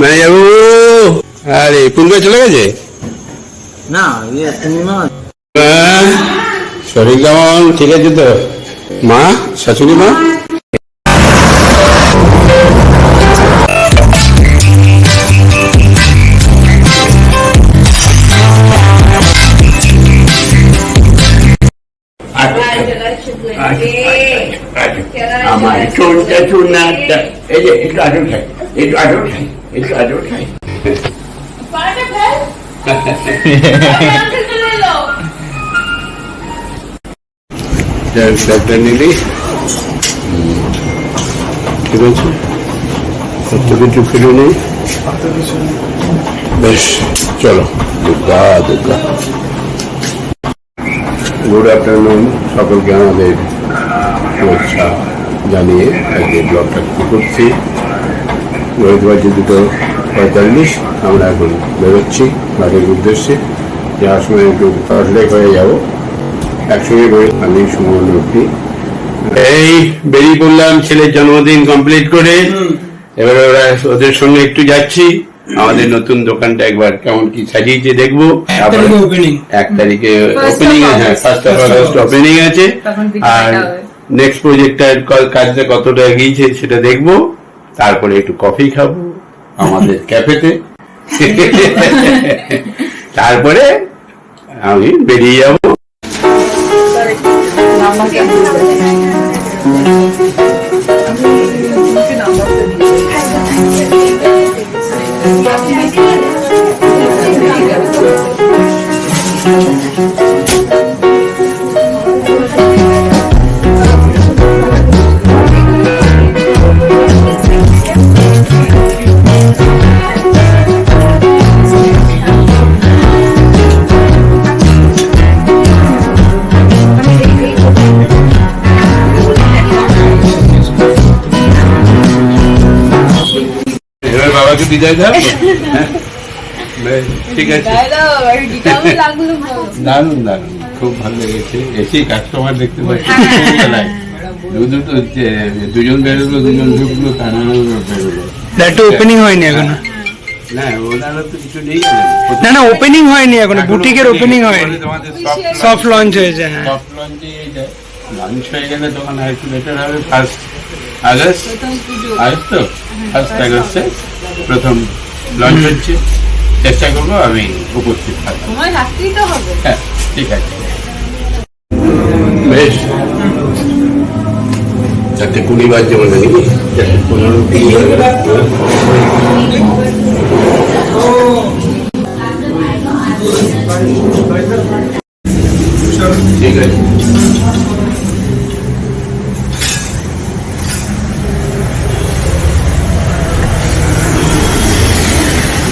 ম্যানেজারবাবু আরে পূর্বে চলে গেছে? না ইয়ে পূর্ণিমা শরীর কেমন? ঠিক আছে তো? মা শাশুড়ি মা? আমার চুনাটা এই যে একটু আদর খাই একটু আদর খাই একটু আদর খাই ডাক্তার নিলি ঠিক আছে কত কিছু নেই বেশ চলো দুর্গা দুর্গা গুড আফটারনুন সকলকে আমাদের শুভেচ্ছা জানিয়ে আজকে ব্লগটা শুরু করছি। রোহিত বাজে দুটো পঁয়তাল্লিশ আমরা এখন বেরোচ্ছি বাড়ির উদ্দেশ্যে। যাওয়ার সময় একটু টর্চলেক হয়ে যাব। একসঙ্গে বই আমি সুমন রূপী এই বেরিয়ে পড়লাম ছেলের জন্মদিন কমপ্লিট করে। এবার ওরা ওদের সঙ্গে একটু যাচ্ছি। আমাদের নতুন দোকানটা একবার কেমন কি সাজিয়েছে দেখব। এক তারিখে ওপেনিং হ্যাঁ ফার্স্ট অফ আগস্ট ওপেনিং আছে। আর। নেক্সট প্রজেক্টটার কাজটা কতটা এগিয়েছে সেটা দেখব। তারপরে একটু কফি খাব আমাদের ক্যাফেতে তারপরে আমি বেরিয়ে যাব। নাম্বার কেমন এবার বাবাকে বিদায় দাও হ্যাঁ? বেশ, ঠিক আছে। দারুণ দারুণ খুব ভালো লেগেছে। এসেই কাস্টমার দেখতে পাচ্ছি। বেলায় দু দুটো যে দুজন বেরোলো দুজন ঢুকলো বেরোলো। ওপেনিং হয়নি এখনও। না তো না না ওপেনিং হয়নি এখনও। বুটিকের ওপেনিং হয়নি সফট লঞ্চ হয়েছে হ্যাঁ। সফট লঞ্চে লঞ্চ হয়ে গেলে তখন হয়তো বেটার হবে। ফার্স্ট আগস্ট আগস্ট তো? ফার্স্ট আগস্টে প্রথম লঞ্চ হচ্ছে। চেষ্টা করব আমি উপস্থিত থাকব। সময় থাকতেই তো হবে। হ্যাঁ ঠিক আছে। বেশ। চারটে কুড়ি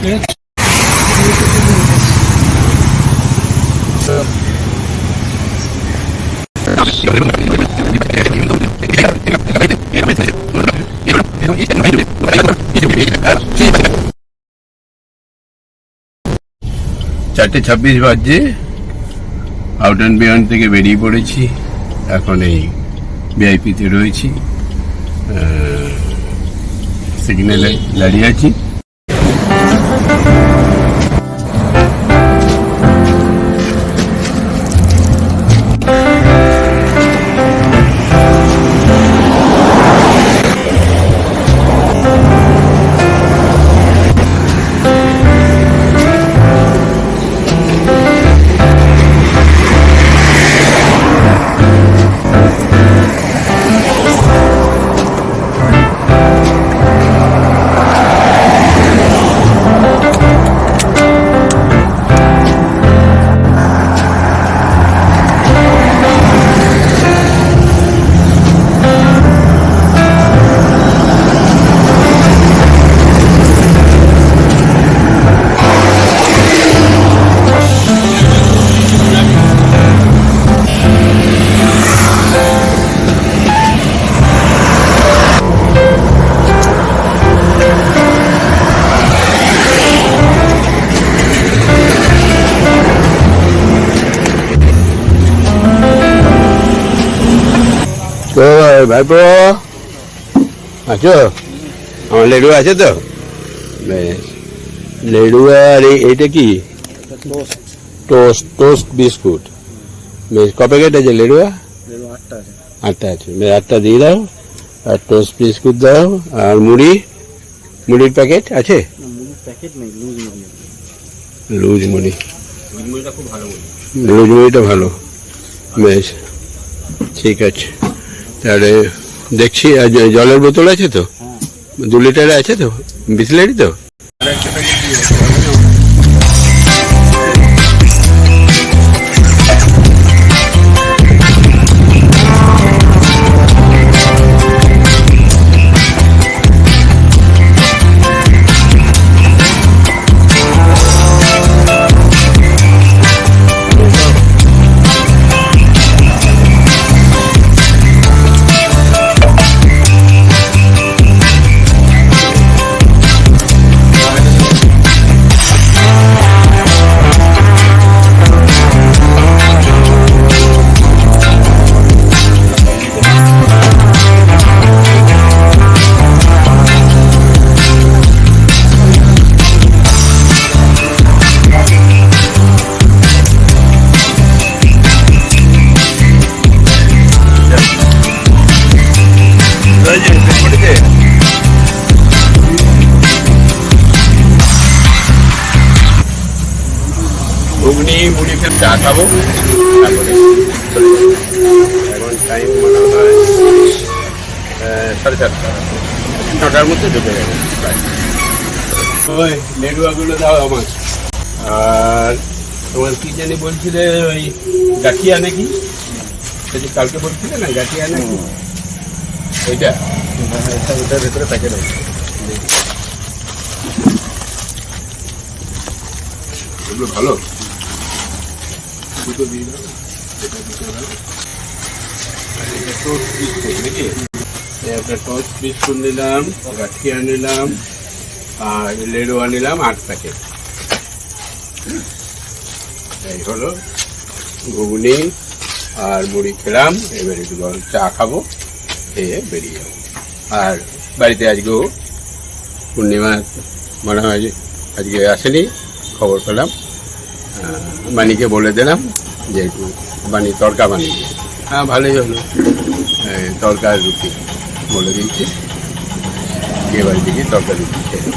চারটে ছাব্বিশ বাজে। আউট অ্যান্ড বিয়ন্ড থেকে বেরিয়ে পড়েছি। এখন এই ভিআইপিতে রয়েছি। সিগন্যালে দাঁড়িয়ে আছি। ভাইপো আছো আমার লেডু আছে তো বেশ লেডু আর এই- এইটা কি টোস্ট টোস্ট বিস্কুট বেশ ক প্যাকেট আছে লেডুয়া আটটা আছে বেশ আটটা দিয়ে দাও আর টোস্ট বিস্কুট দাও আর মুড়ি মুড়ির প্যাকেট আছে লুজ মুড়ি লুজ মুড়িটা ভালো বেশ ঠিক আছে তাহলে দেখছি জলের বোতল আছে তো? দু লিটার আছে তো? বিসলেরি তো? ঘুগনি চা খাব। তারপরে এখন টাইম মনে হয় সাড়ে চারটা। নটার মধ্যে ঢুকে যাবে। ওই নেডুয়াগুলো দাও আমার। আর তোমার কি জানি বলছিলে ওই গাঠিয়া নাকি? সেটা কালকে বলছিলে না গাঠিয়া নাকি? ওইটা? ওটার ভেতরে প্যাকেট আছে। এগুলো ভালো? দুটো দিয়ে দাও, এটা দাও। আর এটা টোস্ট বিস্কুট নাকি? একটা টোস্ট বিস্কুট নিলাম, গাঠিয়া নিলাম, আর লেডুয়া নিলাম আট প্যাকেট এই হলো ঘুগনি আর মুড়ি খেলাম, এবার একটু গরম চা খাব, খেয়ে বেরিয়ে যাব। আর বাড়িতে আজকেও পূর্ণিমা, মনে হয় আজকে আসেনি, খবর পেলাম। মানিকে বলে দিলাম যে একটু বাণী, তরকা বানিয়ে হ্যাঁ ভালোই হলো। তরকা রুটি বলে দিয়েছি। বিয়ে বাড়ি থেকে তরকা রুটি খেয়ে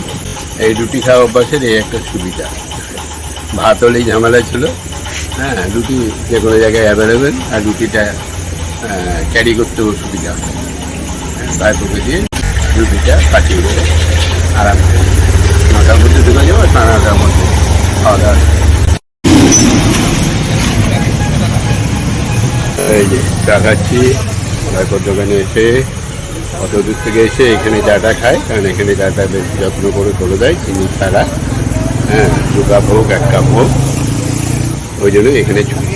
এই রুটি খাওয়া অভ্যাসের এই একটা সুবিধা। ভাত হলেই ঝামেলা ছিল। হ্যাঁ রুটি যে কোনো জায়গায় অ্যাভেলেবেল আর রুটিটা ক্যারি করতেও সুবিধা। হয় ভাইপোকে দিয়ে রুটিটা পাঠিয়ে দেবে। আরাম নটার মধ্যে ঢুকে যাব, সাড়ে নটার মধ্যে খাওয়া দাওয়া এই যে চা খাচ্ছি। ভাইপোর দোকানে এসে অত দূর থেকে এসে এখানে চাটা খায় কারণ এখানে চাটা বেশ যত্ন করে করে দেয় চিনি ছাড়া। হ্যাঁ দু কাপ হোক এক কাপ হোক ওই জন্য এখানে ছুটি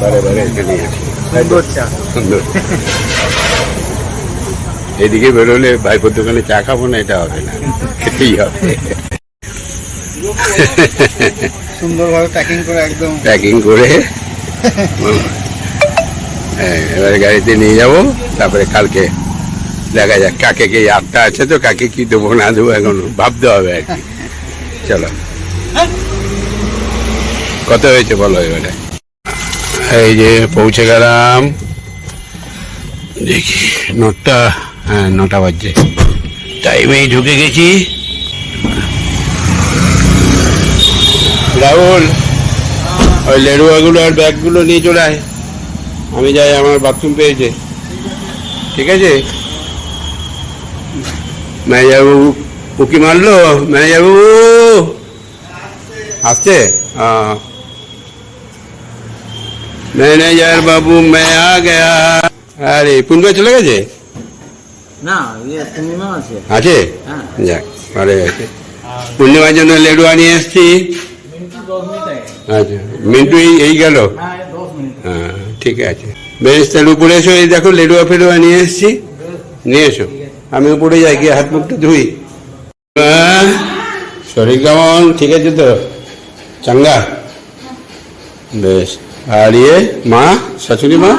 বারে বারে এখানে আসি। সুন্দর চা। সুন্দর। এদিকে বেরোলে ভাইপোর দোকানে চা খাব না এটা হবে না। খেতেই হবে। সুন্দরভাবে প্যাকিং করে একদম প্যাকিং করে। হ্যাঁ, এবারে গাড়িতে নিয়ে যাব তারপরে কালকে দেখা যাক কাকে কি আটটা আছে তো কাকে কি দেবো না দেবো এখন ভাবতে হবে আর কি। চলো। কত হয়েছে বলো এবারে? এই যে পৌঁছে গেলাম। দেখি নটা হ্যাঁ নটা বাজছে। টাইমেই ঢুকে গেছি। রাহুল ওই লেড়ুয়াগুলো আর ব্যাগগুলো নিয়ে চলে আয়। আমি যাই আমার বাথরুম পেয়েছে। ঠিক আছে? ম্যানেজারবাবু উকি মারলো? ম্যানেজারবাবু! আসছে? ম্যানেজার বাবু মেয়া গেয়া। আরে পূর্ণিমা চলে গেছে? না আছে। আছে? যাক ভালো পূর্ণিমার জন্য লেডু আনিয়ে এসছি। আচ্ছা মিন্টু এই গেল? হ্যাঁ। ঠিক আছে। বেশ তাহলে উপরে এসো এই দেখো লেডুয়া ফেডুয়া নিয়ে এসছি। নিয়ে এসো। আমি উপরে যাই গিয়ে হাত মুখটা ধুই। হ্যাঁ, শরীর কেমন? ঠিক আছে তো? চাঙ্গা? বেশ। আর ইয়ে মা শাশুড়ি মা?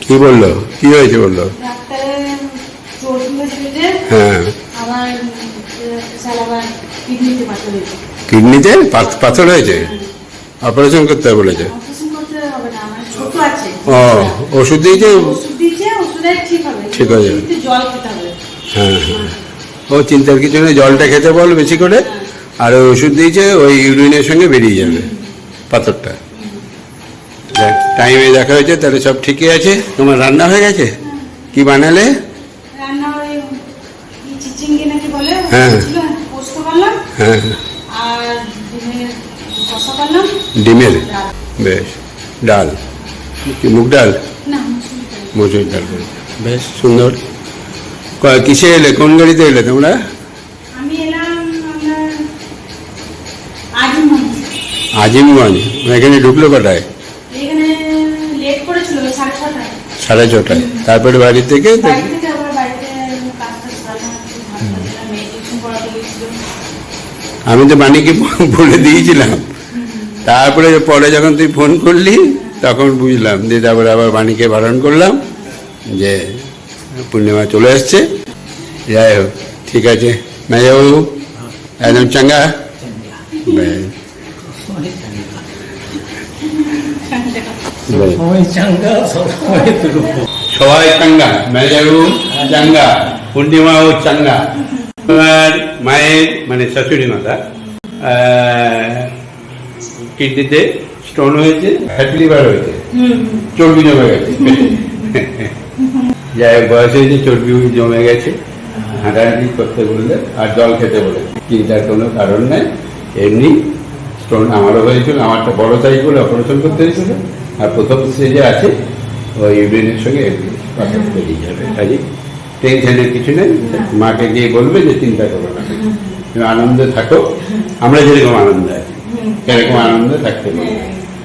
কি বলল? কি হয়েছে বলল? হ্যাঁ। কিডনিতে পাথর হয়েছে কিডনিতে পাথ- পাথর হয়েছে অপারেশন করতে হবে বলেছে? অপারেশন করতে হবে না আমার ছোট আছে। ও ওষুধ দিয়েছে? ঠিক হয়ে যাবে। হ্যাঁ হ্যাঁ। ও চিন্তার কিছু নেই জলটা খেতে বল বেশি করে। আর ওই ওষুধ দিয়েছে ওই ইউরিনের সঙ্গে বেরিয়ে যাবে পাথরটা। টাইমে দেখা হয়েছে তাহলে সব ঠিকই আছে। তোমার রান্না হয়ে গেছে? কি বানালে? হ্যাঁ। করলাম হ্যাঁ। ডিমের বেশ। ডাল? কি মুগ ডাল। মসুর ডাল। করে বেশ সুন্দর। কিসে এলে? কোন গাড়িতে এলে তোমরা? আজিমগঞ্জ। এখানে ঢুকলো কটায় সাড়ে ছটায়। তারপরে বাড়ি থেকে আমি তো মানিকে বলে দিয়েছিলাম। তারপরে পরে যখন তুই ফোন করলি তখন বুঝলাম দিয়ে তারপরে আবার বাণীকে বারণ করলাম যে পূর্ণিমা চলে এসছে। যাই হোক ঠিক আছে। মেজাবাবু একদম চাঙ্গা? সবাই চাঙ্গা মেজাবাবু চাঙ্গা। পূর্ণিমাও চাঙ্গা। মায়ের মানে শাশুড়ি মাতা। কিডনিতে স্টোন হয়েছে ফ্যাটি লিভার হয়েছে, চর্বি জমে গেছে। যাই হোক, বয়স হয়েছে, চর্বি জমে গেছে। হাঁটাহাঁটি করতে বললে আর জল খেতে বলে। চিন্তার কোনো কারণ নেই। এমনি স্টোন আমারও হয়েছিল, আমারটা বড় সাইজ করে অপারেশন করতে হয়েছিল। আর প্রথম স্টেজে আছে, ওই ইউরিনের সঙ্গে কাজে টেনশনের কিছু নেই। মাকে গিয়ে বলবে যে চিন্তা করো না। আনন্দে থাকো। আমরা যেরকম আনন্দে আছি। সেরকম আনন্দে থাকতে পারব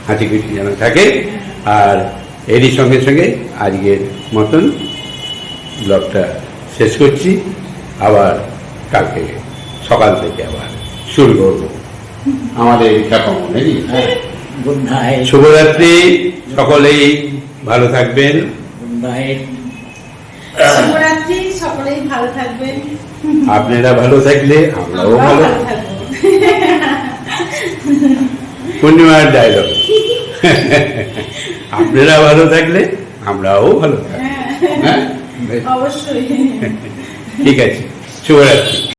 হাসি খুশি যেন থাকে। আর এরই সঙ্গে সঙ্গে আজকের মতন ব্লগটা শেষ করছি। আবার কালকে সকাল থেকে আবার শুরু করব। আমাদের খ্যাপামো নাকি? গুড শুভরাত্রি সকলেই ভালো থাকবেন। Good night. শুভরাত্রি সকলেই ভালো থাকবেন। আপনারা ভালো থাকলে আমরাও ভালো থাকব। পূর্ণিমার ডায়লগ আপনারা ভালো থাকলে আমরাও ভালো থাকব। হ্যাঁ? অবশ্যই। ঠিক আছে শুভরাত্রি।